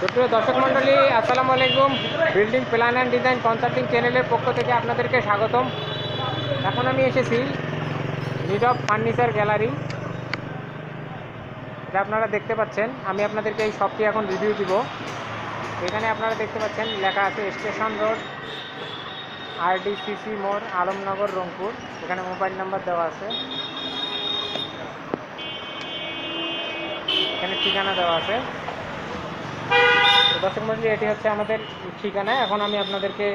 সুপ্রিয় দর্শক মণ্ডলী, আসসালামু আলাইকুম। Building plan and design consulting চ্যানেলের পক্ষ থেকে আপনাদেরকে স্বাগতম। এখন আমি এসেছি নীরব ফার্নিচার গ্যালারি। এটা আপনারা দেখতে পাচ্ছেন। আমি আপনাদেরকে এই শপটি এখন রিভিউ দিব। এখানে আপনারা দেখতে পাচ্ছেন, লেখা আছে স্টেশন রোড আরডিসিসি মোড় আলমনগর, রংপুর। এখানে মোবাইল নাম্বার দেওয়া আছে। এখানে ঠিকানা দেওয়া আছে। দর্শক মন্ডলী এটি হচ্ছে আমাদের ঠিকানা। এখন আমি আপনাদেরকে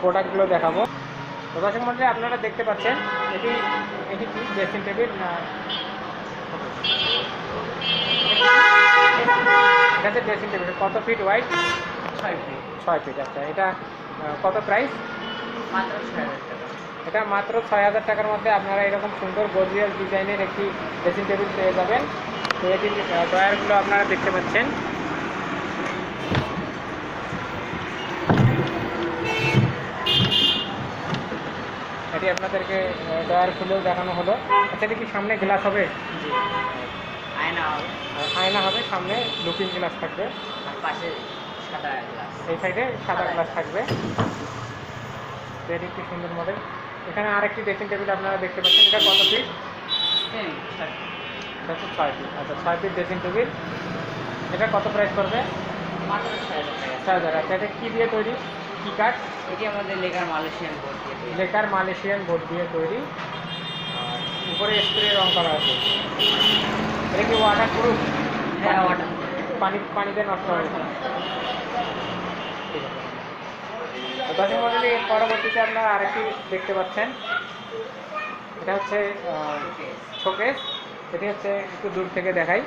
প্রোডাক্টগুলো দেখাবো। তো দর্শক মন্ডলী আপনারা দেখতে পাচ্ছেন এটি এটি কি? ড্রেসিং টেবিল না? এটা হচ্ছে ড্রেসিং টেবিল কত ফিট ওয়াইড ছয় ফিট ছয় ফিট আচ্ছা। এটা কত প্রাইস মাত্র ছয় হাজার টাকা। এটা মাত্র ছয় হাজার টাকার মধ্যে আপনারা এরকম সুন্দর গর্জিয়াস ডিজাইনের একটি ড্রেসিং টেবিল পেয়ে যাবেন। তো এটির ডয়ারগুলো আপনারা দেখতে পাচ্ছেন। এটি আপনাদেরকে ডয়ার খুলেও দেখানো হলো। আচ্ছা এটি কি সামনে গ্লাস হবে? জি আয়না হবে। আর আয়না হবে সামনে লুকিং গ্লাস থাকবে। আর পাশে সাদা গ্লাস। এই সাইডে সাদা গ্লাস থাকবে। এটি একটি সুন্দর মডেল। এখানে আরেকটি ড্রেসিং টেবিল আপনারা দেখতে পাচ্ছেন। এটা কত ফিট। এটা হচ্ছে ছয় ফিট। আচ্ছা ছয় ফিট ড্রেসিং টেবিল। এটা কত প্রাইস করবে ছয় হাজার। আচ্ছা এটা কী দিয়ে তৈরি? কি কাঠ এটি আমাদের লেগার মালয়েশিয়ান বোর্ড দিয়ে লেকার মালয়েশিয়ান বোর্ড দিয়ে তৈরি। আর উপরে স্প্রে রং করা আছে। এটা কি ওয়াটার প্রুফ হ্যাঁ ওটা পানি পানিতে নষ্ট হবে না ঠিক আছে তো এর পরবর্তীতে আপনারা আরেকটি দেখতে পাচ্ছেন। এটা হচ্ছে শোকেস এটি হচ্ছে একটু দূর থেকে দেখাই।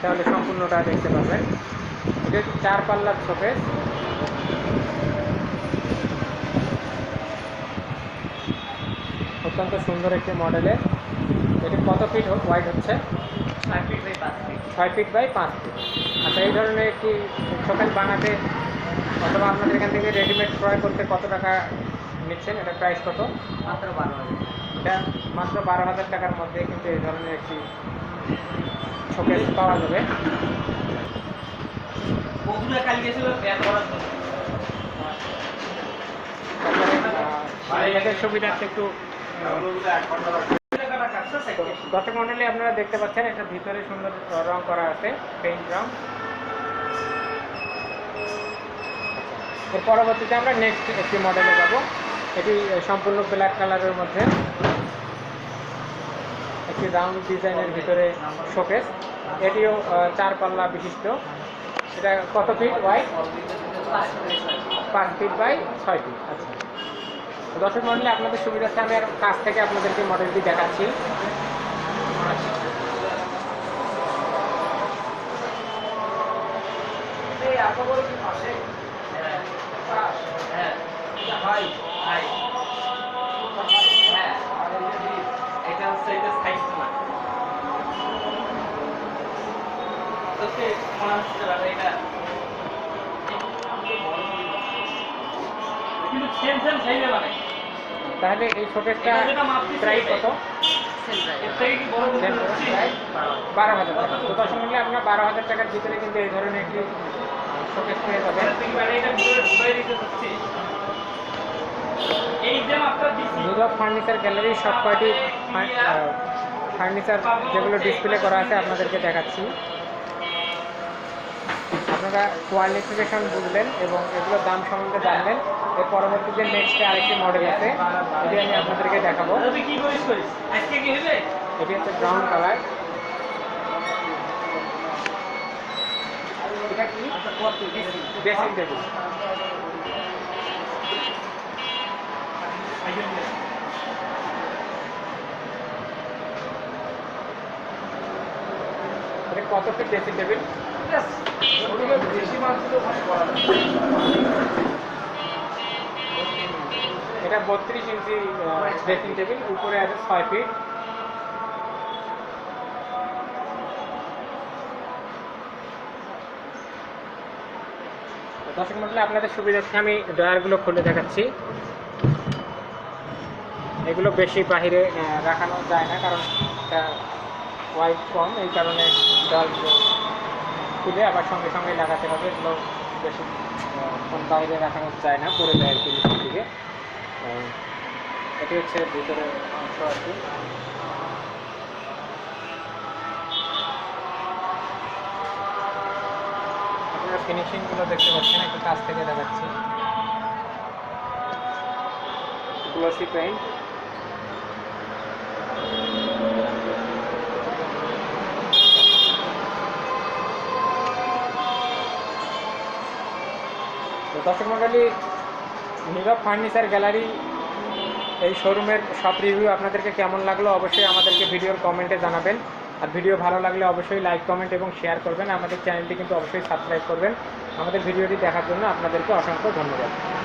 তাহলে সম্পূর্ণটা দেখতে পাবেন এটা হচ্ছে চার পাল্লার শোকেস অত্যন্ত সুন্দর একটি মডেলের এটি কত ফিট ওয়াইড হচ্ছে? ছয় ফিট বাই পাঁচ ফিট ছয় ফিট বাই পাঁচ ফিট আচ্ছা এই ধরনের একটি শোকেস বানাতে অথবা আপনাদের এখান থেকে রেডিমেড ক্রয় করতে কত টাকা নিচ্ছেন? এটা প্রাইস কত? মাত্র বারো হাজার। এটা মাত্র বারো হাজার টাকার মধ্যে কিন্তু এই ধরনের একটি শোকেস পাওয়া যাবে। বগুড়া কাল গেছিল ব্যাগ করার জন্য সুবিধার্থে একটু দর্শক মন্ডলী, আপনারা দেখতে পাচ্ছেন, এটা ভিতরে সুন্দর রং করা আছে পেইন্ট রং। এর পরবর্তীতে আমরা নেক্সট একটি মডেলে যাব। এটি সম্পূর্ণ ব্ল্যাক কালারের মধ্যে। একটি রাউন্ড ডিজাইনের ভিতরে শোকেস এটিও চার পাল্লা বিশিষ্ট। এটা কত ফিট ওয়াইড পাঁচ ফিট বাই ছয় ফিট আচ্ছা। দর্শক মন্ডলী, আপনাদের সুবিধার্থে আমি আর কাছ থেকে আপনাদেরকে মডেলটি দেখাচ্ছি। কিন্তু সেম সেম সাইজে মানে। তাহলে এই শোকেসটা প্রাইস কত? বারো হাজার টাকা। তো মন্ডলী আপনার বারো হাজার টাকার ভিতরে কিন্তু এই ধরনের একটি শোকেস পেয়ে যাবেন এই যে মাপটা দিছি ফার্নিচার গ্যালারি সব কয়টি ফার্নিচার যেগুলো ডিসপ্লে করা আছে আপনাদেরকে দেখাচ্ছি। আপনারা কোয়ালিফিকেশন বুঝলেন এবং এগুলোর দাম সম্বন্ধে জানলেন এর পরবর্তীতে নেক্সটে আরেকটি মডেল আছে এটি আমি আপনাদেরকে দেখাবো। এটি হচ্ছে ব্রাউন কালার এটা কি? ড্রেসিং টেবিল এটা কত ফিট ড্রেসিং টেবিল এটা বত্রিশ ইঞ্চি ড্রেসিং টেবিল উপরে আছে ছয় ফিট দর্শক মন্ডলী, আপনাদের সুবিধার্থে আমি ডয়ারগুলো খুলে দেখাচ্ছি। এগুলো বেশি বাহিরে রাখানো যায় না, কারণ এটা ওয়াইড কম, এই কারণে ডয়ারগুলো খুলে আবার সঙ্গে সঙ্গে লাগাতে হবে, এগুলো বেশি বাইরে রাখানো যায় না, পড়ে যায় আর কি নিচের দিকে। এটি হচ্ছে ভিতরের অংশ আর কি। আপনারা ফিনিশিংগুলো দেখতে পাচ্ছেন, একটু কাছ থেকে দেখাচ্ছি। গ্লোসি পেইন্ট দর্শক মন্ডলী, নীরব ফার্নিচার গ্যালারি, এই শোরুমের সব রিভিউ আপনাদেরকে কেমন লাগল অবশ্যই আমাদেরকে ভিডিওর কমেন্টে জানাবেন। আর ভিডিও ভালো লাগলে অবশ্যই লাইক কমেন্ট এবং শেয়ার করবেন। আমাদের চ্যানেলটি কিন্তু অবশ্যই সাবস্ক্রাইব করবেন। আমাদের ভিডিওটি দেখার জন্য আপনাদেরকে অসংখ্য ধন্যবাদ।